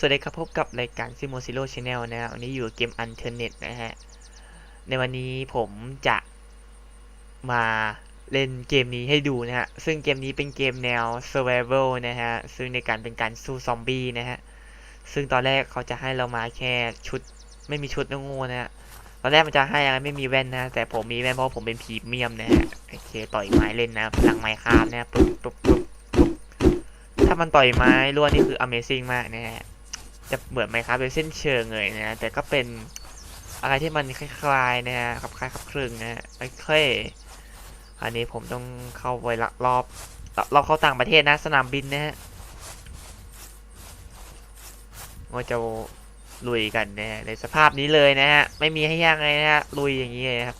สวัสดีครับพบกับรายการซิโมซิโร่ชาแนลนะวันนี้อยู่เกมอันเทอร์เน็ตนะฮะ ในวันนี้ผมจะมาเล่นเกมนี้ให้ดูนะฮะ ซึ่งเกมนี้เป็นเกมแนว survival นะฮะ ซึ่งในการเป็นการสู้ซอมบี้นะฮะ ซึ่งตอนแรกเขาจะให้เรามาแค่ชุดไม่มีชุดนะงูนะฮะ ตอนแรกมันจะให้อะไรไม่มีแว่นนะ แต่ผมมีแว่นเพราะผมเป็นพรีเมียมนะฮะ โอเคต่อยไม้เล่นนะพลังไม้คามนะปุ๊บปุ๊บปุ๊บปุ๊บถ้ามันต่อยไม้ล้วนนี่คือ amazing มากนะฮะ จะเหมือนไหมครับเป็นเส้นเชิงเลยนะแต่ก็เป็นอะไรที่มันคล้ายๆนะฮะขับคล้ายขับคลึงนะฮะโอเคอันนี้ผมต้องเข้าไปลักรอบรอบเข้าต่างประเทศนะ สนามบินนะฮะว่าจะลุยกันนะฮะในสภาพนี้เลยนะฮะไม่มีให้ยากเลยนะฮะลุยอย่างนี้เลยครับ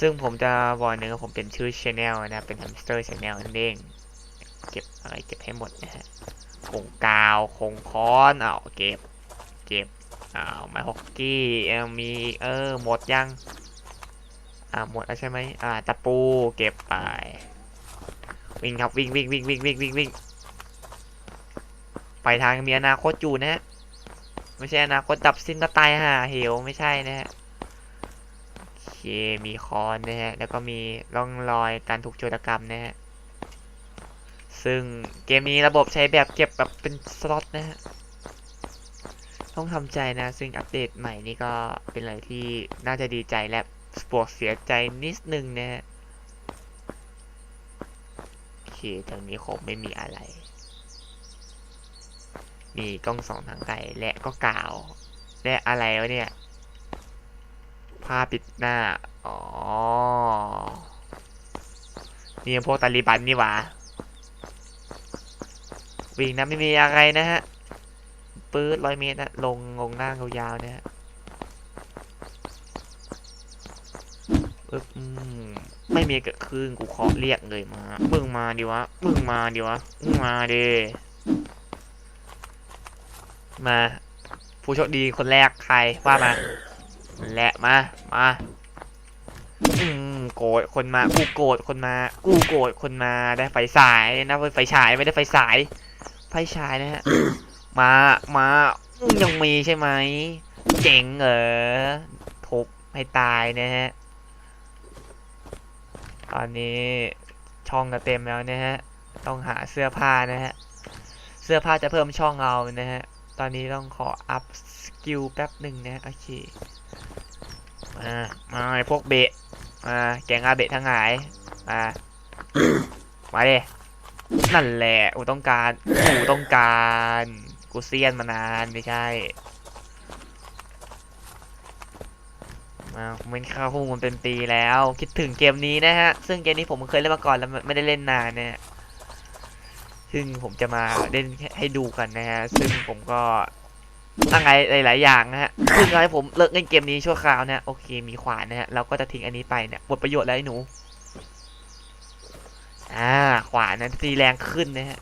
ซึ่งผมจะบอกหนึ่งผมเป็นชื่อชแนลนะเป็น hamster channel นั่นเอง เก็บอะไรเก็บให้หมดนะฮะ คงกาวคงค้อนเอาวเก็บเก็บอ้าวไม้ฮอกกี้เออมีเออหมดยังอ่าหมดแล้วใช่ไหมอ่าตะปูเก็บไปวิ่งครับวิ่งวิ่งวิ่งวิ่งวิ่งวิ่งวิ่งไปทางมีอนาคตอยู่นะฮะไม่ใช่อนาคตดับสิ้นก็ตายห่าเหวไม่ใช่นะฮะโอเคมีคอนนะฮะแล้วก็มีร่องรอยการถูกโจรกรรมนะฮะ ซึ่งเกมนี้ระบบใช้แบบเก็บแบบเป็นสล็อตนะฮะ ต้องทำใจนะ ซึ่งอัปเดตใหม่นี่ก็เป็นอะไรที่น่าจะดีใจและบวกเสียใจนิดนึงนะฮะโอเคตรงนี้คงไม่มีอะไร มีกล้องสองทางไกลและก็กล่าว และอะไรวะเนี่ยผ้าปิดหน้า อ๋อ นี่พวกตาลีบันนี่หว่า วิ่งนะไม่มีอะไรนะฮะปื๊ดร้อยเมตรนะลงลงล่างยาวๆนะฮะไม่มีเกิดขึ้นกูขอเรียกเลยมามึงมาดิวะมึงมาดิวะมึงมาดิมา ผู้โชคดีคนแรกใครว่ามาและมามาอืมโกรธคนมากูโกรธคนมา กูโกรธคนมาได้ไฟฉายนะไฟฉายไม่ได้ไฟฉาย ไฟฉายนะฮะ มา มายังมีใช่ไหม เจ๋งเหรอทุบให้ตายนะฮะ ตอนนี้ช่องก็เต็มแล้วนะฮะ ต้องหาเสื้อผ้านะฮะ เสื้อผ้าจะเพิ่มช่องเรานะฮะ ตอนนี้ต้องขออัพสกิลแป๊บหนึ่งนะ โอเค มามาไอพวกเบะมาแกงอาเบะทั้งหลายมา มาดิ นั่นแหละกูต้องการกูต้องการกูเซียนมานานไม่ใช่มาผมเป็นข้าวหุ้มันเป็นปีแล้ว คิดถึงเกมนี้นะฮะ ซึ่งเกมนี้ผมเคยเล่นมาก่อนแล้วไม่ได้เล่นนานเนี่ยซึ่งผมจะมาเล่นให้ดูกันนะฮะ ซึ่งผมก็ตั้งไงหลาย ๆ อย่างนะฮะ ซึ่งให้ผมเลิกเล่นเกมนี้ชั่วคราวนะโอเค มีขวานนะฮะ เราก็จะทิ้งอันนี้ไปเนี่ยหมดประโยชน์แล้วไอ้หนู อ่า ขวานนั้นตีแรงขึ้นนะฮะ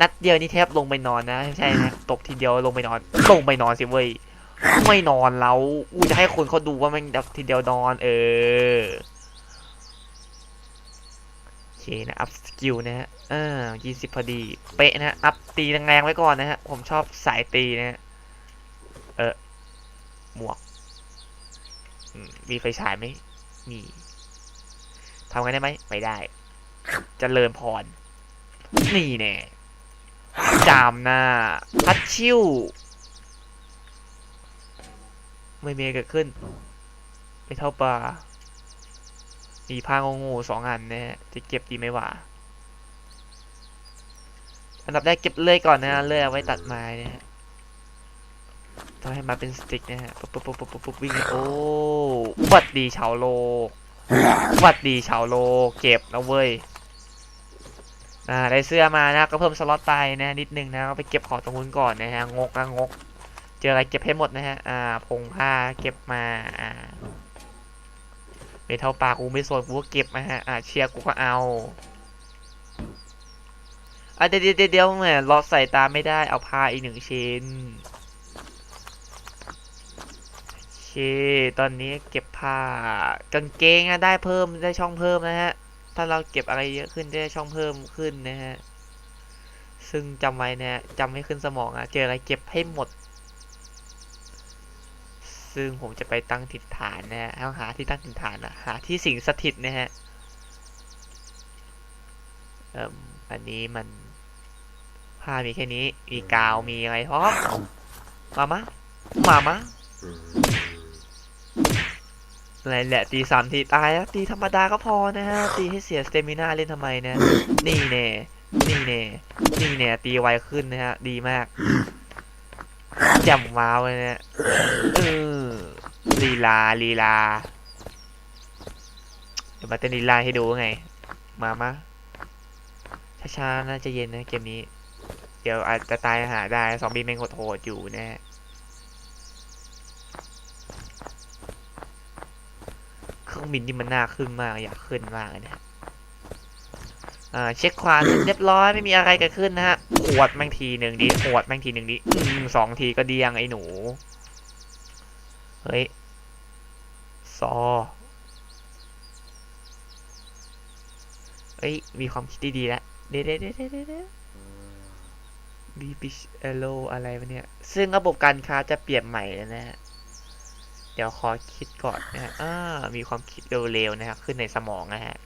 นัดเดียวนี่แทบลงไปนอนนะไม่ใช่นะตบทีเดียวลงไปนอน ลงไปนอนสิเว้ย ไม่นอนแล้วอูจะให้คนเขาดูว่ามันแบบทีเดียวนอน เออโอเคนะ อัพสกิลนะฮะเออยี่สิบพอดี เป๊ะนะฮะอัพตีแรงๆไว้ก่อนนะฮะ ผมชอบสายตีนะฮะ เออ หมวกมีไฟฉายไหมมีทำกันได้ไหมไม่ได้ เจริญพร นี่แน่จามหน้า พัดชิวไม่มีเกิดขึ้น ไม่เท่าปลามีผ้างงูสองอันนะฮะจะเก็บดีไหมวะอันดับแรกเก็บเลื่อยก่อนนะเลื่อยเอาไว้ตัดไม้นะฮะต้องให้มาเป็นสติ๊กนะฮะปุ๊บปุ๊บปุ๊บปุ๊บปุ๊บวิ่งโอ้วัดดีชาวโลกวัดดีชาวโลกเก็บนะเว้ย อ่าได้เสื้อมานะก็เพิ่มสล็อตไปนะนิดนึงนะก็ไปเก็บของตรงนู้นก่อนนะฮะงกนะงก เจออะไรเก็บให้หมดนะฮะอ่าพงผ้าเก็บมาอ่าเมทัลปลากูไม่สนกูก็เก็บมาฮะอ่าเชียร์กูก็เอาอะเดี๋ยวเดี๋ยวเดี๋ยวแหมลอดใส่ตาไม่ได้เอาผ้าอีกหนึ่งชิ้นโอเคตอนนี้เก็บผ้ากางเกงอะได้เพิ่มได้ช่องเพิ่มนะฮะ ถ้าเราเก็บอะไรเยอะขึ้นจะได้ช่องเพิ่มขึ้นนะฮะ ซึ่งจำไว้นะฮะจำให้ขึ้นสมองอะเจออะไรเก็บให้หมด ซึ่งผมจะไปตั้งถิ่นฐานนะฮะต้องหาที่ตั้งถิ่นฐานอะหาที่สิงสถิตนะฮะเอ่มอันนี้มันผ้ามีแค่นี้ มีกาว มีอะไรพร้อมมามะมามะ อะไรแหละตีสามทีตายแล้วตีธรรมดาก็พอนะฮะตีให้เสียสเตมินาเล่นทำไมนะนี่แน่นี่แน่นี่แน่ตีไวขึ้นนะฮะดีมากจำว้าวเลยนะเออลีลาลีลาเดี๋ยวมาเต้นลีลาให้ดูไง มามาช้าๆน่าจะเย็นนะเกมนี้ เดี๋ยวอาจจะตายหาได้ซอมบี้แม่งโหดอยู่นะฮะ เค รื่องบินที่มันน่าขึ้นมากอยากขึ้นมากเลยนะฮะอ่าเช็คความเรียบร้อยไม่มีอะไรเกิดขึ้นนะฮะขวดแม่งทีหนึ่งดิขวดแม่งทีหนึ่งดิอืมสองทีก็เดียงไอ้หนู เฮ้ย ซอเอ้ย มีความคิดดีๆแล้วเดี๋ยวเดี๋ยวเดี๋ยวเดี๋ยวเดบีบิชเอโลอะไรวะเนี่ย ซึ่งระบบการค้าจะเปลี่ยนใหม่แล้วนะฮะ เดี๋ยวขอคิดก่อนนะฮะอ่ามีความคิดเร็วๆนะฮะขึ้นในสมองนะฮะ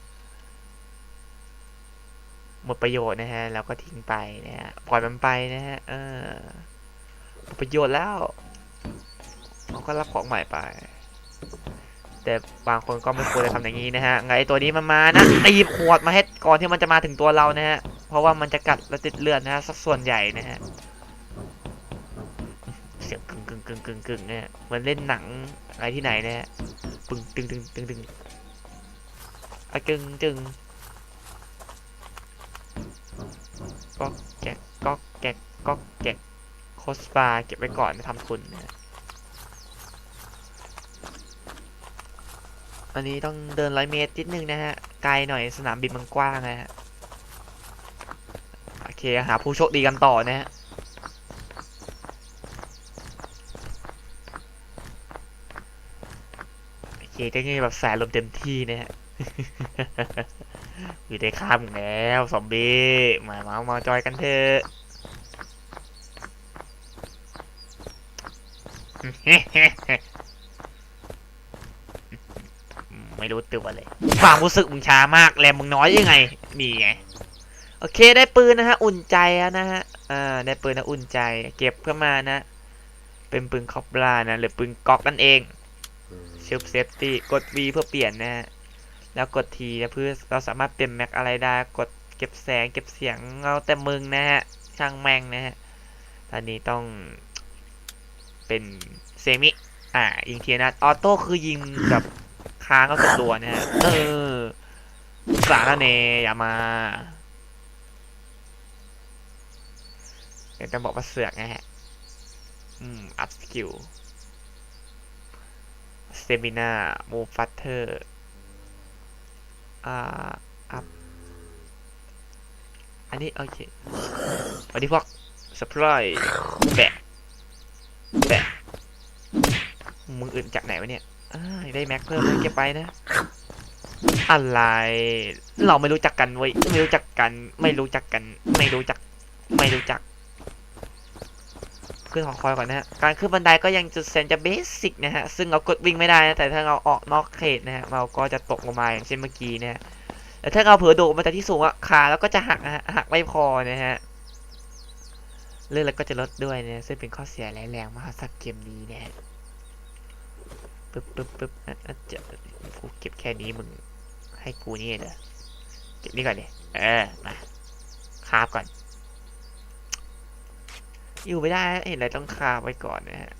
หมดประโยชน์นะฮะ แล้วก็ทิ้งไปนะฮะ ปล่อยมันไปนะฮะ เออหมดประโยชน์แล้วเราก็รับของใหม่ไป แต่บางคนก็ไม่ควรจะทำอย่างนี้นะฮะ ไงตัวนี้มันมานะ ตีขวดมาให้ก่อนที่มันจะมาถึงตัวเรานะฮะ เพราะว่ามันจะกัดและติดเลือดนะฮะสักส่วนใหญ่นะฮะ เสียงกึ่งกึ่งกึ่งกึ่งกึ่งเนี่ยเหมันเล่นหนังอะไรที่ไหนนะฮะปึงตึงตึงตึงตึงอะกึ่งจึงก็แกะก็แกะก็แกะโคสปาเก็บไว้ก่อนไปทำทุนนะฮะอันนี้ต้องเดินร้อยเมตรนิดนึงนะฮะ ไกลหน่อยสนามบินมันกว้างนะฮะ โอเค หาผู้โชคดีกันต่อนะฮะ โอเคก็งี้แบบสายลมเต็มที่นะฮะอยู่ในข้ามแล้วซอมบี้มามามาจอยกันเถอะไม่รู้ตัวเลยความรู้สึกมึงช้ามากแรงมึงน้อยยังไงนี่ไงโอเคได้ปืนนะฮะ อุ่นใจแล้วนะฮะอ่าได้ปืนนะอุ่นใจ เก็บเข้ามานะ เป็นปืนคอบรานะหรือปืนก๊อกนั่นเอง ชิลเซฟตี้กด V เพื่อเปลี่ยนนะฮะ แล้วกด T นะเพื่อเราสามารถเปลี่ยนแม็กอะไรได้ กดเก็บแสงเก็บเสียงเอาแต่มึงนะฮะ ช่างแม่งนะฮะ ตอนนี้ต้องเป็นเซมิ อ่า ยิงเทียนะออโต้คือยิงแบบค้างก็สุดตัวนะฮะ เออ สารเนอย่ามาเดี๋ยวจะบอกว่าเสือกนะฮะ อืม อัพสกิล เตมินามูฟัตเตอร์อ่าอัพอันนี้ โอเค อันนี้พวกสปายแบะแบะมึงอื่นจากไหนวะเนี่ยได้แม็กเพิ่มเลยเก็บไปนะ อะไร เราไม่รู้จักกันเว้ย ไม่รู้จักกัน ไม่รู้จักกัน ไม่รู้จัก ไม่รู้จัก ขึ้นหอคอยก่อนนะฮะ การขึ้นบันไดก็ยังจะแสนจะเบสิกนะฮะ ซึ่งเรากดวิ่งไม่ได้นะ แต่ถ้าเราออกนอกเขตนะฮะ เราก็จะตกลงมาอย่างเช่นเมื่อกี้นะฮะแต่ถ้าเราเผลอโดดมาจากที่สูงอะขาแล้วก็จะหักนะฮะ หักไม่พอนะฮะ เลือดแล้วก็จะลดด้วยนะ ซึ่งเป็นข้อเสียแรงมากสำหรับเกมนี้นะฮะ ปึ๊บปึ๊บปึ๊บอะอะจะกูเก็บแค่นี้มึงให้กูนี่เหรอเก็บนี่ก่อนเลยเออ มาคาบก่อน อยู่ไม่ได้ เห็นอะไรต้องคาบไว้ก่อนนะฮะ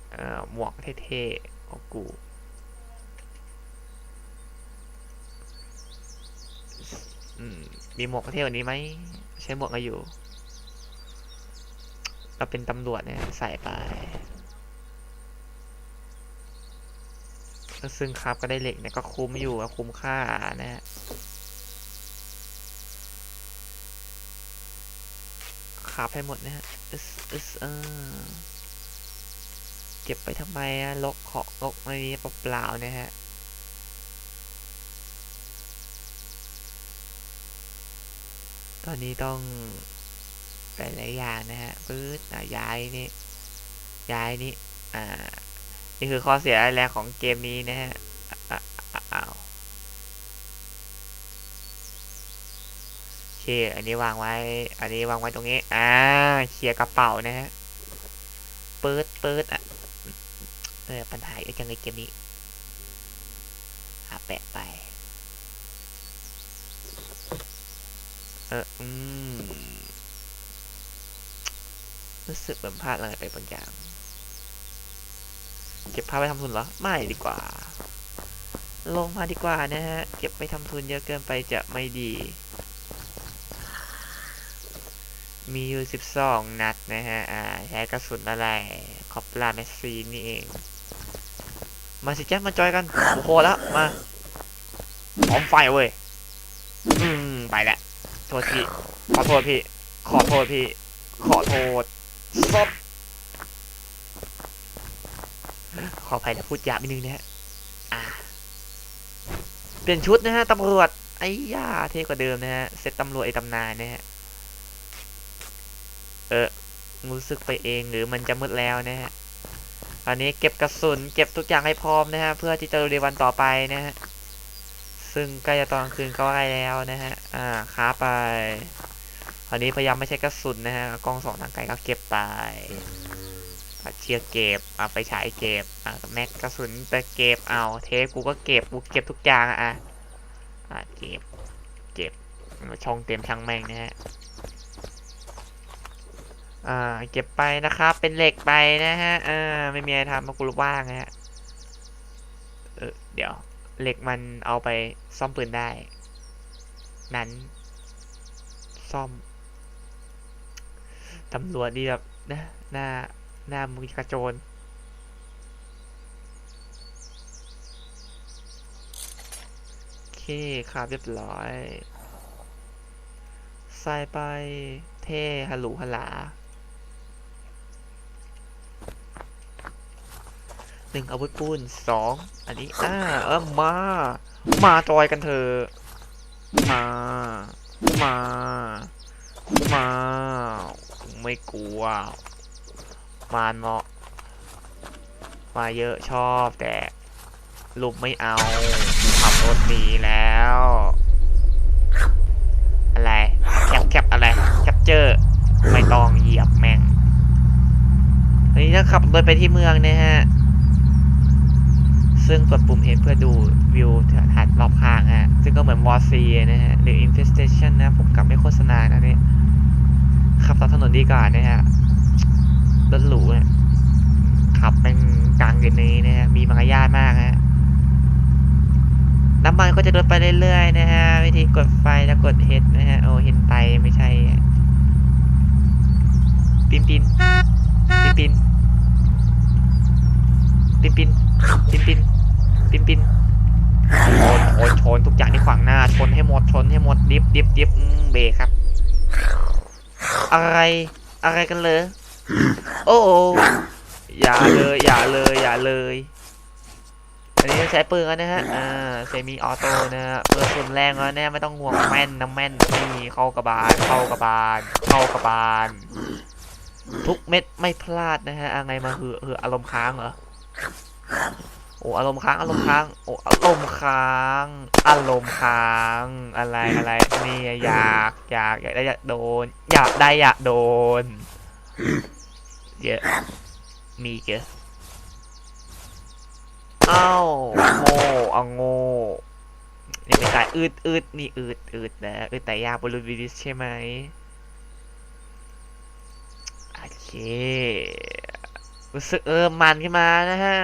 หมวกเท่ๆของกูอืมมีหมวกเท่กว่านี้ไหม ใช้หมวกก็อยู่ เราเป็นตำรวจเนี่ยใส่ไปซึ่งครับก็ได้เหล็กเนี่ยก็คุ้มอยู่คุ้มค่านะฮะ ครับให้หมดนะฮะอึสอึสเออเก็บไปทำไมอะลกเของลกในนี้เปล่าๆนะฮะตอนนี้ต้องหลายๆอย่างนะฮะปื๊ดอะย้ายนี่ย้ายนี่อ่านี่คือข้อเสียแรกของเกมนี้นะฮะอะอ้าวโอเคอันนี้วางไว้ อันนี้วางไว้ตรงนี้ อ่าเคลียร์กระเป๋านะฮะปื๊ดปื๊ดอะเออปัญหาเยอะจังเลยเกมนี้อะแปะไป เออ อืม รู้สึกเหมือนพลาดอะไรไปบางอย่าง เก็บผ้าไปทำทุนเหรอ ไม่ดีกว่า ลงมาดีกว่านะฮะ เก็บไปทำทุนเยอะเกินไปจะไม่ดี มีอยู่สิบสองนัดนะฮะ อ่า ใช้กระสุนอะไร คอปลาแมสซีนนี่เอง มาสิจ้ามาจอยกัน โอ้โหแล้ว มาพร้อมไฟเว้ย อืม ไปแหละโทษพี่ ขอโทษพี่ ขอโทษพี่ ขอโทษซบขออภัยนะพูดหยาบนิดนึงนะฮะอ่าเปลี่ยนชุดนะฮะตำรวจไอ้ย่าเท่กว่าเดิมนะฮะ เซตตำรวจไอ้ตำนานนะฮะ เออรู้สึกไปเองหรือมันจะมืดแล้วนะฮะตอนนี้เก็บกระสุนเก็บทุกอย่างให้พร้อมนะฮะเพื่อที่จะรียนวันต่อไปนะฮะซึ่งใกล้จะตอนกลางคืนก็ใกล้แล้วนะฮะอ่าค้าไปตอนนี้พยายามไม่ใช้กระสุนนะฮะกล้องสองทางไกลก็เก็บไปอะเชียร์เก็บเอะไปฉายเก็บอะแม็กกระสุนไปเก็บเอาเทปกูก็เก็บกูเก็บทุกอย่างอะอะอะเก็บเก็บช่องเต็มช่างแม่งนะฮะ อ่า เก็บไปนะครับ เป็นเหล็กไปนะฮะ อ่า ไม่มีอะไรทำมากูรู้ว่างนะฮะ เออ เดี๋ยว เหล็กมันเอาไปซ่อมปืนได้ นั้น ซ่อม ตำรวจดีแบบนะหน้า หน้ามุยกระโจนโอเคครับเรียบร้อยใส่ไปเท่ฮัลโหลฮัลลา หนึ่งอาวุธปูนสองอันนี้อ่าเออมา มาจอยกันเถอะมา มา มา ไม่กลัว มาเนาะมาเยอะชอบแต่ลุมไม่เอาขับรถหนีแล้ว อะไรแคปแคปอะไรแคปเจอร์ไม่ต้องเหยียบแม่งทีนี้ถ้าขับรถไปที่เมืองนะฮะ ซึ่งกดปุ่มเห็นเพื่อดูวิวหาดรอบข้างฮะ ซึ่งก็เหมือนวอร์ซีนะฮะ หรือ Infestation นะ ผมกลับไม่โฆษณานะเนี่ยขับตามถนนดีกว่านะฮะรถหรูเนี่ยขับเป็นกลางเดือนนี้นะฮะ มีมารยาทมากฮะ น้ำมันก็จะลดไปเรื่อยๆนะฮะ วิธีกดไฟแล้วกดเฮดนะฮะ โอ้เห็นไตไม่ใช่ปินปินปินปินปินปิน ปินปินปินปินชนชนชนทุกอย่างที่ขวางหน้า ชนให้หมดชนให้หมดดิฟดิฟดิฟอืมเบรกครับ อะไรอะไรกันเลย โอ้โออย่าเลยอย่าเลยอย่าเลย อันนี้ใช้ปืนแล้วนะฮะอ่าเซมิออโต้นะฮะปืนสุนแรงแล้วเนี่ยไม่ต้องห่วงแม่นนะแม่นนี่เข้ากระบาลเข้ากระบาลเข้ากระบาลทุกเม็ดไม่พลาดนะฮะอะไรมาเหอะเหอะอารมณ์ค้างเหรอโอ้อารมณ์ค้างอารมณ์ค้างโอ้อารมณ์ค้างอารมณ์ค้างอะไรอะไรนี่อยากอยากอยากได้อยากโดน อยากได้อยากโดนเยอะมีเยอะเอ้าโง่เอาโง่ยังไม่ตายอืดอืดนี่อืดอืดนะอืดแต่ยากบรูวิดิสใช่ไหมโอเครู้สึกเออมันขึ้นมานะฮะ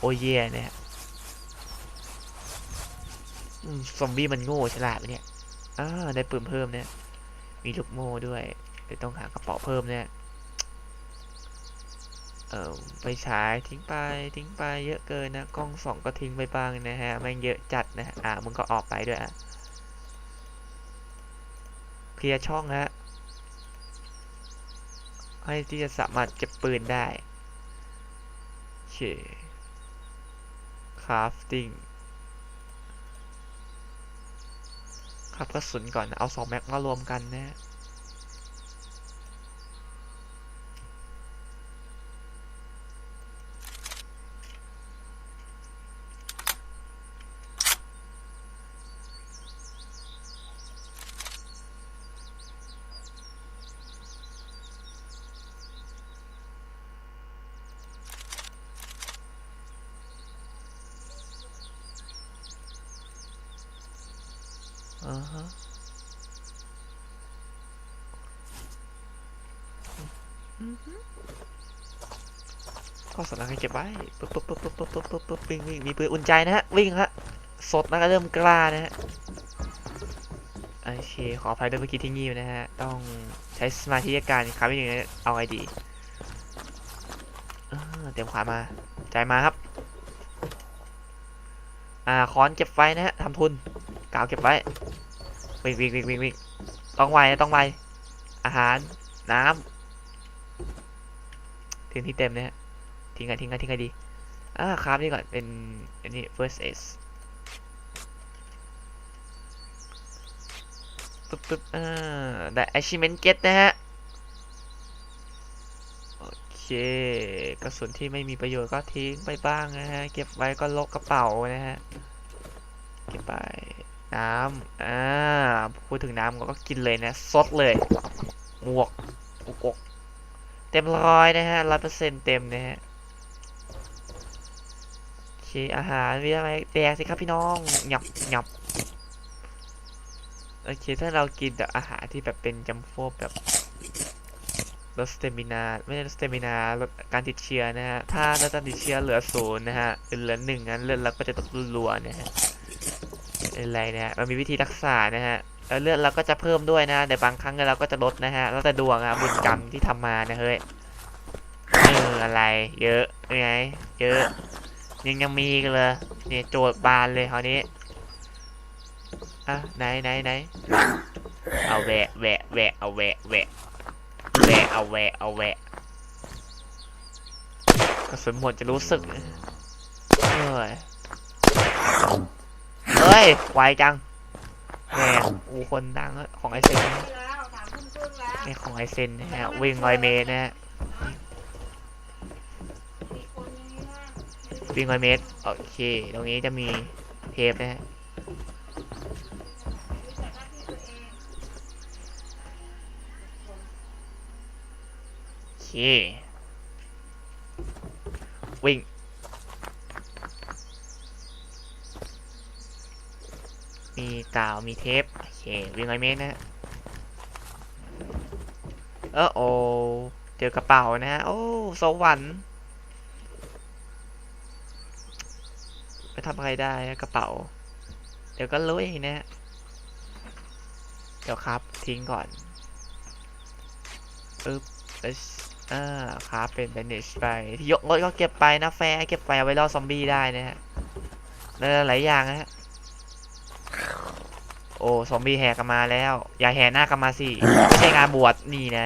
โอเย่เนี่ยอซอมบี้มันโง่ฉลาดเนี่ยอ่าได้ปืนเพิ่มเนี่ย มีลูกโม่ด้วยเดี๋ยวต้องหากระเป๋าเพิ่มเนี่ย เออไปฉายทิ้งไปทิ้งไปเยอะเกินนะ กล้องสองก็ทิ้งไปบ้างนะฮะแม่งเยอะจัดนะฮะอะมึงก็ออกไปด้วยอะเคลียร์ช่องฮะ ให้ที่จะสามารถเก็บปืนได้โอเคค ราฟติ้งครับกระสุนก่อน เอาสองแม็กมารวมกันนะาฮะอือฮึก็สำนัก ให้เก็บไว้ปุ๊บปุ๊บปุ๊บปุ๊บปุ๊บปุ๊บปุ๊บปุ๊บวิ่งวิ่งมีปืนอุ่นใจนะฮะวิ่งฮะสดแล้วก็เริ่มกล้านะฮะโอเคขออภัยด้วยเมื่อกี้ที่งีบนะฮะต้องใช้สมาธิการครับอย่างนี้เอาไงดีเตรียมขวามาใจมาครับ อ่าค้อนเก็บไว้นะฮะทำทุนกาวเก็บไว้วิ่งวิ่งวิ่งวิ่งวิ่งต้องไวนะต้องไวอาหารน้ำทิ้งที่เต็มเนะฮะ ทิ้งกันทิ้งกันทิ้งกันดีอ่าครับนี่ก่อนเป็นอันนี้ first aid ปึ๊บปึ๊บอ่าได้ achievement get นะฮะ โอเคกระสุนที่ไม่มีประโยชน์ก็ทิ้งไปบ้างนะฮะ เก็บไว้ก็ลกกระเป๋านะฮะ เก็บไปน้ำอ่าพูดถึงน้ำก็กินเลยนะสดเลยหมวกอุกกเต็มร้อยนะฮะร้อยเปอร์เซ็นต์เต็มนะฮะ เคอาหารมีอะไรแดกสิครับพี่น้องหยับหยับโอเคถ้าเรากินแบบอาหารที่แบบเป็นจำพวกแบบลดสเตมินาไม่ใช่ลดสเตมินาลดการติดเชื้อนะฮะถ้าลดการติดเชื้อเหลือศูนย์นะฮะเหลือหนึ่งงั้นเลือดเราก็จะตกรัวๆนะฮะอะไรนะฮะมันมีวิธีรักษานะฮะแล้วเลือดเราก็จะเพิ่มด้วยนะแต่บางครั้งเราก็จะลดนะฮะแล้วแต่ดวงอะบุญกรรมที่ทำมานะเฮ้ยเอออะไร เยอะไงเยอะ ยังยังมีกันเลยเนี่ยโจทย์บานเลยคราวนี้อะไหนไหนไหนเอาแหวะแหวะแหวะเอาแหวะแหวะแหวะเอาแหวะเอาแหวะกระสุนหมดจะรู้สึกเอ้ยเฮ้ยไวจังแหมอูคนดังของไอเซนนะแล้วสามทุ่มครึ่งแล้วนี่ของไอเซนนะฮะวิ่งร้อยเมตรนะฮะ มีคนอย่างนี้นะ วิ่งร้อยเมตร โอเค ตรงนี้จะมีเทปนะฮะโอเค วิ่ง มีกาว มีเทป โอเค วิ่งร้อยเมตรนะฮะเออโอเจอกระเป๋านะฮะโอ้ สวรรค์ ไป ทำอะไรได้กระเป๋า เดี๋ยวก็รู้เองนะ เดี๋ยวครับทิ้งก่อนอึ๊บเอสอ่าครับเป็น bandage ไปที่ยกรถก็เก็บไปนะแฟร์เก็บไปเอาไว้ล่อซอมบี้ได้นะฮะหลายอย่างนะฮะโอ้ซอมบี้แห่กันมาแล้ว อย่าแห่หน้ากันมาสิไม่ใช่งานบวชนี่ไง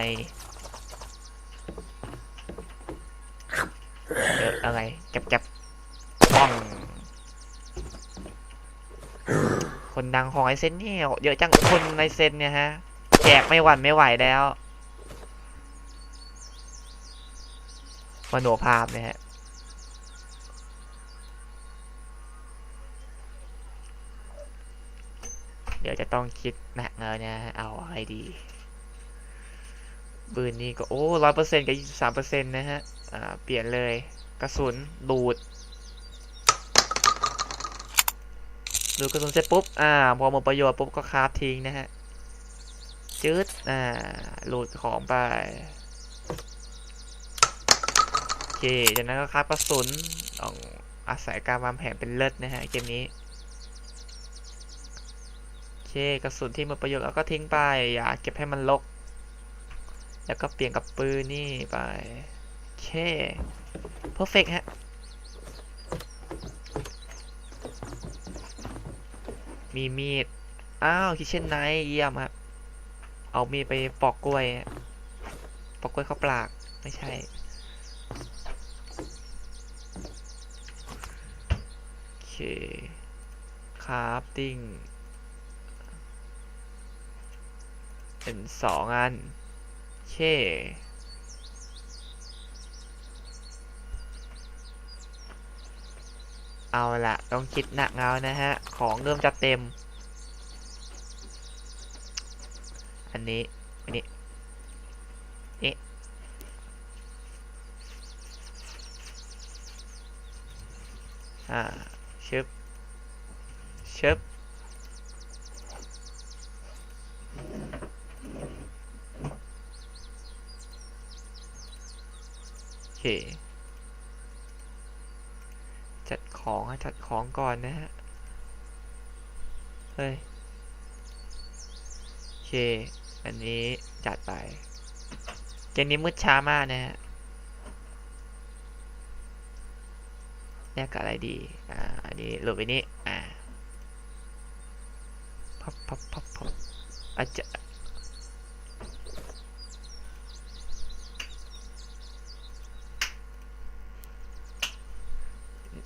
เอออะไรเก็บเก็บป้อง คนดังของไอเซนเนี่ยเยอะจังคนในเซนเนี่ยฮะแจกไม่หวั่นไม่ไหวแล้วมโนภาพนะฮะเดี๋ยวจะต้องคิดหนักแล้วนะเอาอะไรดี ปืนนี้ก็ โอ้ร้อยเปอร์เซ็นต์กับยี่สิบสามเปอร์เซ็นต์นะฮะ อ่า เปลี่ยนเลย กระสุน ดูด ดูกระสุนเสร็จปุ๊บ อ่า พอหมดประโยชน์ปุ๊บก็คาฟทิ้งนะฮะ จืด อ่าหลุดของไป โอเค จากนั้นก็คาฟกระสุนต้องอาศัยการวางแผนเป็นเลิศนะฮะเกมนี้ โอเค กระสุนที่หมดประโยชน์เราก็ทิ้งไป อย่าเก็บให้มันลกแล้วก็เปลี่ยนกับปืนนี่ไป โอเค เพอร์เฟกฮะ มีมีด อ้าวคิเช่นไนเยี่ยมครับ เอามีดไปปอกกล้วย ปอกกล้วยเข้าวปลาก ไม่ใช่ โอเคคราฟติ้ง เป็นสองอัน โอเค เอาละต้องคิดหนักแล้วนะฮะ ของเริ่มจะเต็ม อันนี้ อันนี้นี่อ่าชึบชึบโอเค ของจัดของก่อนนะฮะ เฮ้ยโอเค อันนี้จัดไป เกมนี้มืดช้ามากนะฮะแยกกับอะไรดี อ่า อันนี้โหลดไปนี้ อ่าพับพับพับพับอาจจะ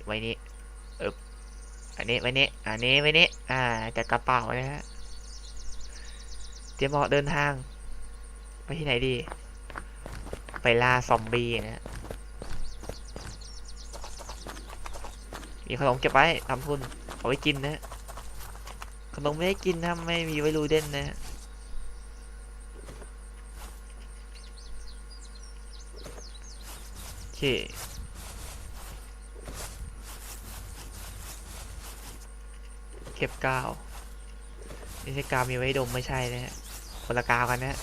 ไว้นี้เอบอั นนี้ไว้นี้อันนี้ไว้นี้อ่าจัดกระเป๋านะฮะเตรียมออกเดินทาง ไปที่ไหนดี ไปล่าซอมบี้นะฮะมีขนมเก็บไว้ทำทุนเอาไว้กินนะฮะขนมไม่ให้กินนะไม่มีไว้รูเด่นนะฮะโอเค เข็บกาวไม่ใช่กาวมีไว้ดมไม่ใช่นะฮะคนละกาวกันนะฮะ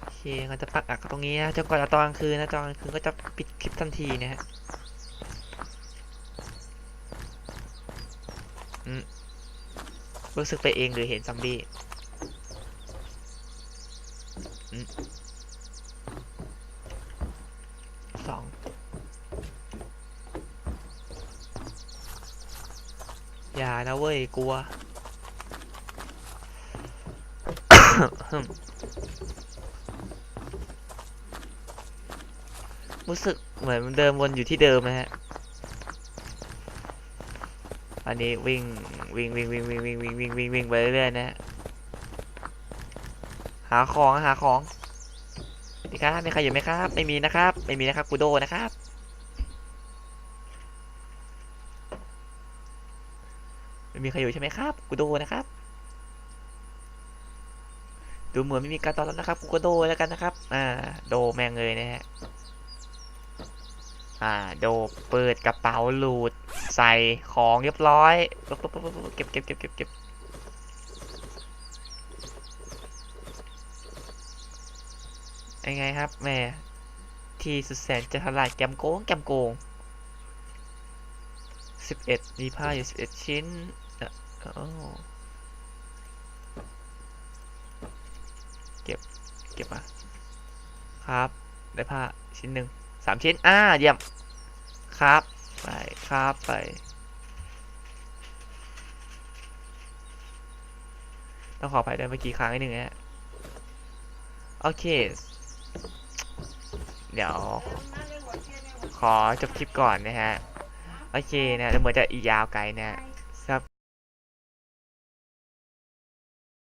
โอเคเขาจะปักอักตรงนี้นะจนกว่าจะตอนกลางคืนนะตอนกลางคืนก็จะปิดคลิปทันทีนะฮะรู้สึกไปเองหรือเห็นซอมบี้อืมสอง อ ยกลัว รู้สึกเหมือนเดิมวนอยู่ที่เดิมนะฮะ อันนี้วิ่งวิ่งวิ่งวิ่งวิ่งวิ่งวิ่งวิ่งวิ่งวิ่งไปเรื่อยๆนะฮะ หาของหาของนี่ครับมีใครอยู่ไหมครับ ไม่มีนะครับ ไม่มีนะครับกูโดนะครับ มีใครอยู่ใช่ไหมครับ กูโดนะครับ ดูเหมือนไม่มีการตอบรับนะครับ กูก็โดแล้วกันนะครับ อ่า โดแมงเลยนะฮะ อ่า โดเปิดกระเป๋าหลูด ใส่ของเรียบร้อย เก็บเก็บเก็บเก็บเก็บยังไงครับแม่ที่สุดแสนจะทลายแกมโกงแกมโกงสิบเอ็ดมีผ้าอยู่สิบเอ็ดชิ้น เก็บ เก็บมาครับ ได้ผ้าชิ้นหนึ่งสามชิ้น อ่า เยี่ยม ครับ ไป ครับ ไป ต้องขออภัยด้วยเมื่อกี้ค้างนิดนึงนะฮะโอเค เดี๋ยว ขอจบคลิปก่อนนะฮะ โอเคนะเดี๋ยวเหมือนจะอีกยาวไกลนะฮะ